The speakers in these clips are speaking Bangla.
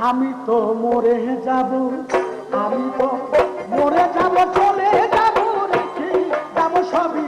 আমি তো মরে যাব আমি তো মরে যাব চলে যাব রেখে যাব সবই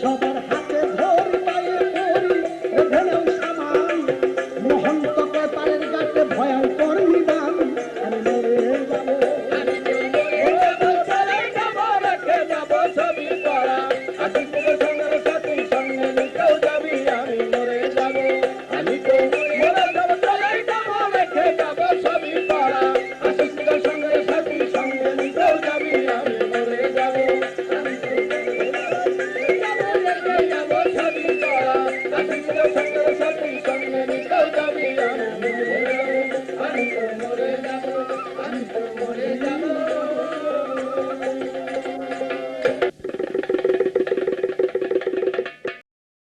সবার হাতে